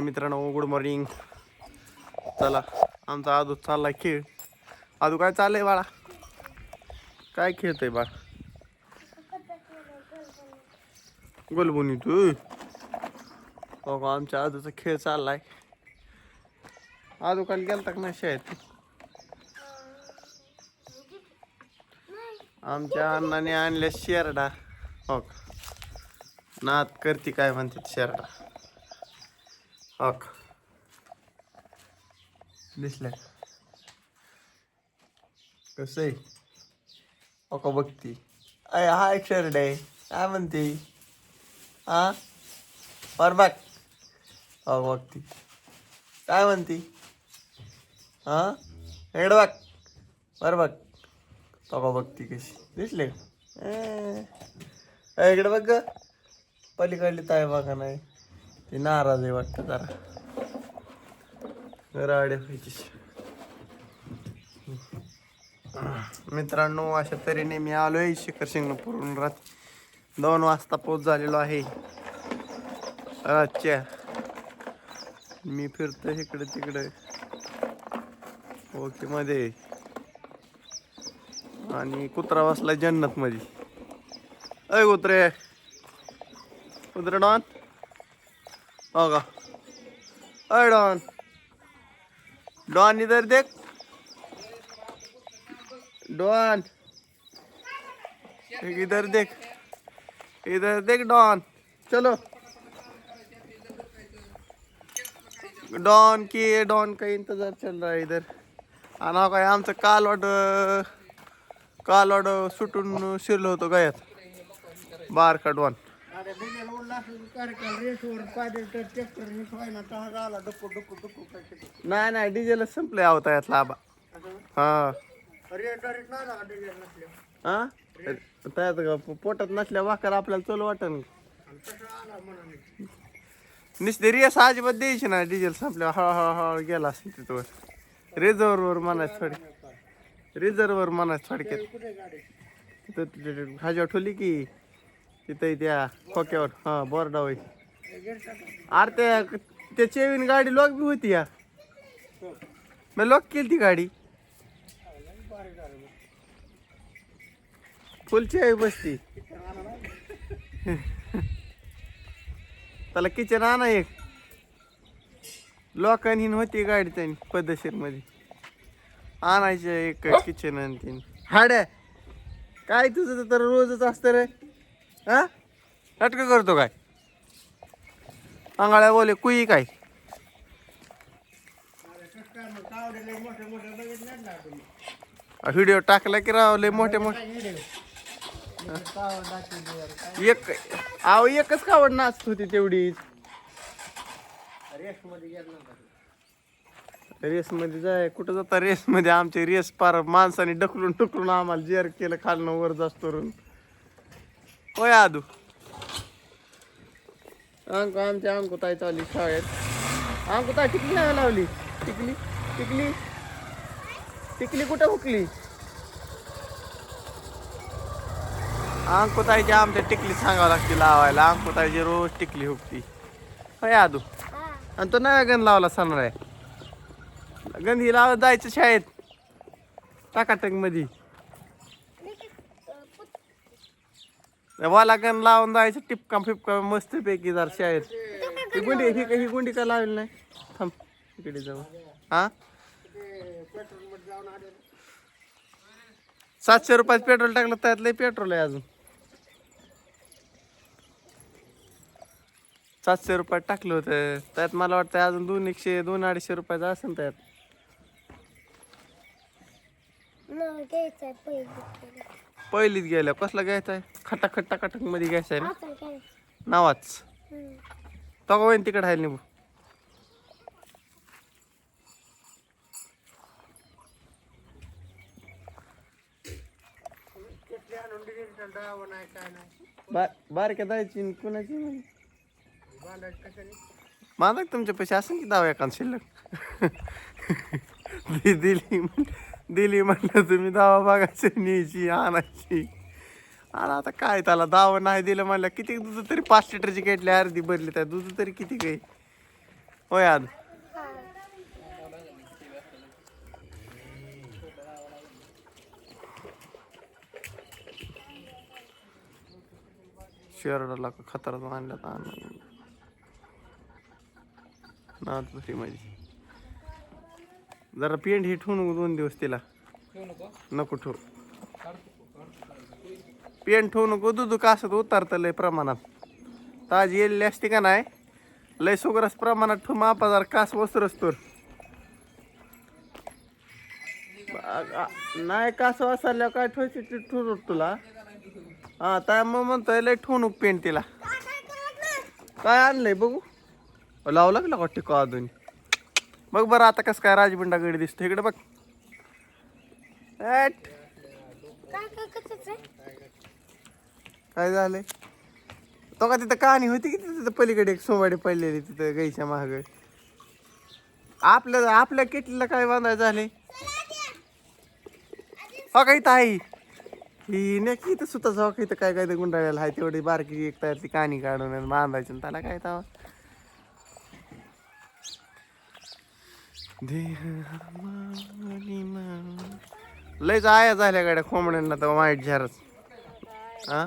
मित्रांनो good morning चला आमचा आदू चाललाय खेळ. आजू काय चाललंय बाळा? काय खेळतोय बाळ? गोलबोनी तू? हो आमच्या आजूचा खेळ चाललाय. आजू काल गेलता का नाही शाळेत? आमच्या अण्णाने आणल्या शेरडा. हो का नात करती काय म्हणतात शेरडा. हो का कसं आहे अका बघती अय हा एक शर्ट आहे काय म्हणते हा बर बघ हो बघती काय म्हणती हा हेड बघ बर बघ अका का बघती कशी दिसले ए, इकडे बघ ग पलीकडली ताय बघा नाही ते नाराज आहे वाटतं जरा. राडे पाहिजे मित्रांनो अशा तऱ्हेने मी आलोय शिखर शिंगणापूरहून रात दोन वाजता पोच झालेलो आहे. अच्छा मी फिरतो इकडे तिकडे. ओके मध्ये. आणि कुत्रा बसला जन्नत मध्ये अय कुत्रे. कुत्रे डॉन. हो का अय डॉन डॉन इधर देख. डॉन. इधर देख. इधर देख डॉन. चलो. डॉन की डॉन का इंतजार चल रहा है इधर. आणि हा काय आमचं कालवाड कालवाड सुटून शिरलो होतो गयात. बारका डॉन. कार्यक्रम रेसवर पाहिजे ट्रॅक्टर काय नाही नाही डिझेलच संपलंय आवता यातला आबा. हा. रेट रेट नाही हा? त्यात का पोटात नसल्या वाकर आपल्याला चल वाटन. तसं आला म्हणून नुसते रियास अजिबात द्यायची ना डिझेल संपल्या हळूहळू गेला असेल तिथवर. रिझर्ववर म्हणायचं थोडी रिझर्ववर म्हणायचं थोडक्यात. कुठे गाडी तिथं ह्याच्यावर ठेवली की. तिथं त्या खोक्यावर. हा बोर्डा होई अरे त्या त्या चेवीन गाडी लॉक बी होती या. मग लॉक केली ती गाडी. फुल चेवी बसती. त्याला किचन आणा एक. लोकांनी होती गाडी त्यांनी पद्धतशीरमध्ये आणायचे एक किचन आणि तीन हाड्या. काय तुझं तर रोजच असतं रे. हा? नाटकं करतो काय? आंगाळ्या बोले कुई काय? व्हिडिओ टाकला की रावले मोठे मोठे. एक आव एकच कावड नाचत होती तेवढीच रेस मध्ये जाय कुठं जाता रेस मध्ये आमचे रेस पार माणसाने ढकलून टुकलून आम्हाला जेर केलं खालनं वर जास्त करून. होय आदू अंकु आमच्या अंकु ताई चालली शाळेत. अंकु ताई टिकली नाही लावली. टिकली टिकली. टिकली कुठं हुकली? अंकु ताईची आमच्या टिकली सांगावं लागते लावायला. अंकु ताईची रोज टिकली हुकती. होय आदू आणि तो नव्या गण लावला आहे गंधी लावत जायचं शाळेत. टाकाटकमध्ये वाला गण लावून जायचं टिपकाम फिपकाम मस्त पैकी जर शाळेत. ही गुंडी ही ही गुंडी का लावली नाही? थांब इकडे जाऊ. हा? सातशे रुपयात पेट्रोल टाकलं त्यात लय पेट्रोल आहे अजून. सातशे रुपयात टाकलं होतं. त्यात मला वाटतं अजून दोन एकशे दोन अडीचशे रुपयाचं असेल त्यात. घ्यायचंय पहिलीच गेल्या. कसला घ्यायचा आहे? खटाखट टाकाटकमध्ये घ्यायचा आहे ना? नावाच. तो का तिकडे आहे निघू बारक्या जायची न कुणाची माझा तुमच्या पैसे असेल की दावा एका शिल्लक? दिली दिली म्हणलं तुम्ही दावा बघायची न्यायची आणायची. आणि आता काय त्याला दावा नाही दिलं म्हणलं किती दुध तरी पाच लिटरची घेतली अर्धी भरली त्या दुध तरी किती काही होय आज. हा शर्टाला खतरात आणल्यात ना नाद भरी माझी. जरा पेंट हे ठेवू नको दोन दिवस तिला. नको? ठेवू. पेंट ठेवू नको दूध कासत उतारतं लय प्रमाणात. ताजी येलेली असते का नाही लय सुगरस प्रमाणात ठेवू मापा जरा कास वसरस तर. नाही कास वाचल्या काय ठेवायची ते ठेवू तुला. हा त्या मग म्हणतोय लय ठेवू पेंट तिला. काय आणलंय बघू? लावू लागला का टिका अजून? बघ बरं आता कसं काय राजबिंडा गडी दिसतो इकडे बघ. काय झालंय? तो का तिथं कहाणी होती की तिथं पलीकडे एक सोवाडी पडलेली तिथं गाईच्या महाग आपल्या आपल्या किटलीला काय बांधायचं झाले हो का इथं आहे? ही नक्की इथं सुद्धा का इथं काय काय ते गुंडाळलेलं आहे? तेवढी बारकी एक त्यातली कहाणी काढून बांधायची त्याला काय तवा? लय जाया आया झाल्या गाड्या कोंबड्यांना तर वाईट झारच. हा?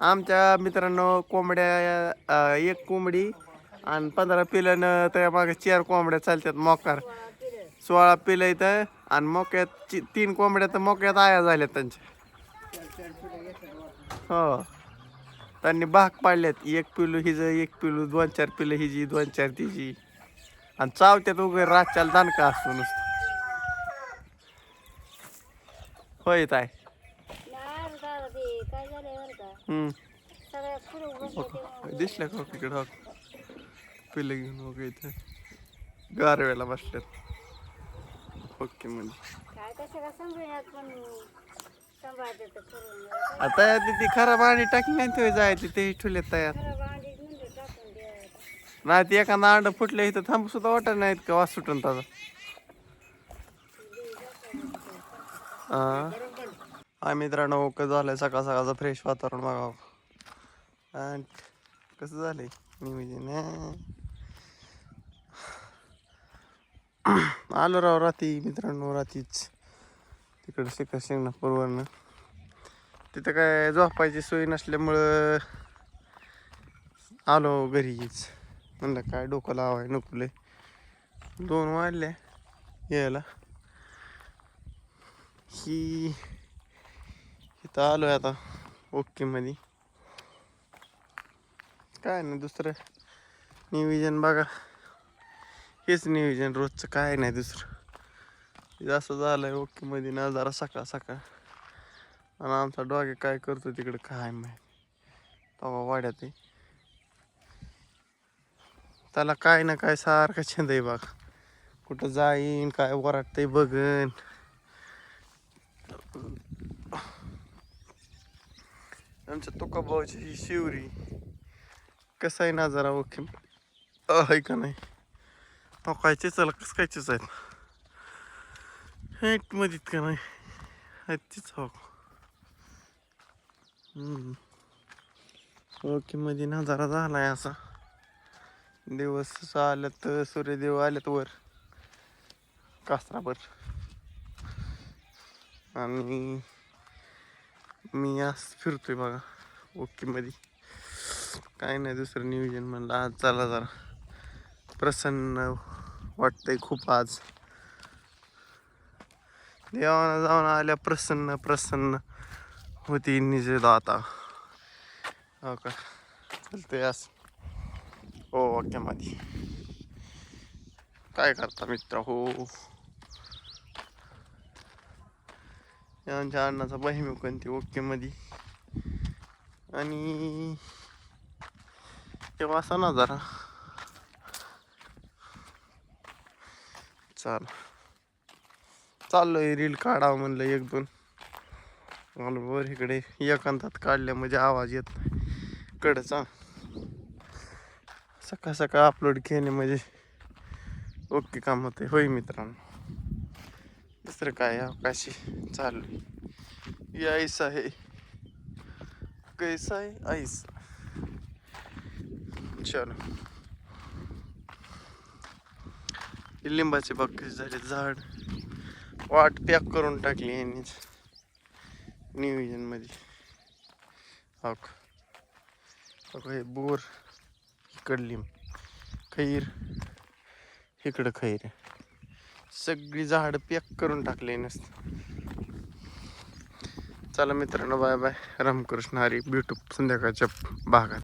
आमच्या मित्रांनो कोंबड्या एक कोंबडी आणि पंधरा पिल्यानं त्या मागे चार कोंबड्या चालतात मोकार. सोळा पिलं इथं आणि मोक्यात तीन कोंबड्या तर मोक्यात आया झाल्यात त्यांच्या. हो. त्यांनी भाग पाडल्यात. एक पिलू हिज एक पिलू दोन चार पिलं हिजी दोन चार तिची. आणि चावत्यात वगैरे रातच्याला दानका असतो नुसतं. होय ताय झालंय बरं का? का तिकडं? हो. पिलं घेऊन वगैरे इथं. गारव्याला बसल्यात. ओके म्हणजे. आता ती ती खराब आणि टाकली नाही ते जायची ते ठेवले तयार खरं भांडी म्हणजे टाकून द्यायचं नाही ते एखादा अंड फुटलं इथं थांबू सुद्धा वाटत नाहीत का वास सुटून त्याचा. हा मित्रांनो कसं झालंय सकाळ सकाळचं फ्रेश वातावरण बघावं आणि कसं झालंय? नियोजन म्हणजे आलो राव रात्री मित्रांनो रात्रीच. तिकडं शिखर शिंगणापूरवरनं. तिथं काय झोपायची सोय नसल्यामुळं आलो घरीच म्हणलं काय डोकं लावाय नकुले दोन वाढले यायला. ही इथं आलो आहे आता ओके मध्ये काय नाही दुसरं नियोजन बघा. हेच नियोजन रोजचं काय नाही दुसरं. जास्त असं झालंय ओके मध्ये ना जरा सकाळ सकाळ. आणि आमचा डॉगे काय करतो तिकडं काय माहिती. तवा वाड्यात आहे. त्याला काय ना काय सारखा छंद आहे बघ. कुठं जाईन काय वराटतंय बघन. आमच्या तुकाबाची ही शिवरी. कसं आहे ना जरा ओके आहे का नाही? हो कायचेच चला कसं कायचेच आहेत हेट मधीत का नाही? आहेत तीच हो ओके मध्ये नजारा झालाय असा. दिवस आल्यात सूर्यदेव आल्यात वर. कासरावर आणि मी आज फिरतोय बघा ओके मध्ये काय नाही दुसरं नियोजन म्हणलं आज चला जरा. प्रसन्न वाटतंय खूप आज. देवानं जाऊन आल्या प्रसन्न प्रसन्न होती निज आता हो का? चालतंय असं हो वाक्यामध्ये. काय करता मित्र? हो. यांच्या आमच्या अण्णाचा बहिमी कोणती ओके मध्ये आणि तेव्हा असा ना जरा. चाल. चाललोय रील काढावं म्हणलं एक दोन. मला वर इकडे. एकांतात काढल्या म्हणजे आवाज येत नाही. कडचा सकाळ सकाळ अपलोड केले म्हणजे ओके काम होते होय मित्रांनो. दुसरं काय अवकाशी चालू आहे. आईस आहे. कैसा आहे? आईस. चलो. हे लिंबाचे बाग झाले झाड. वाट पॅक करून टाकली यांनी. नियोजनमध्ये अक हो हे बोर. कडलिंब खैर. इकडं खैर. सगळी झाड पॅक करून टाकले नसतं. चला मित्रांनो बाय बाय. रामकृष्ण हरी भेटू संध्याकाळच्या भागात.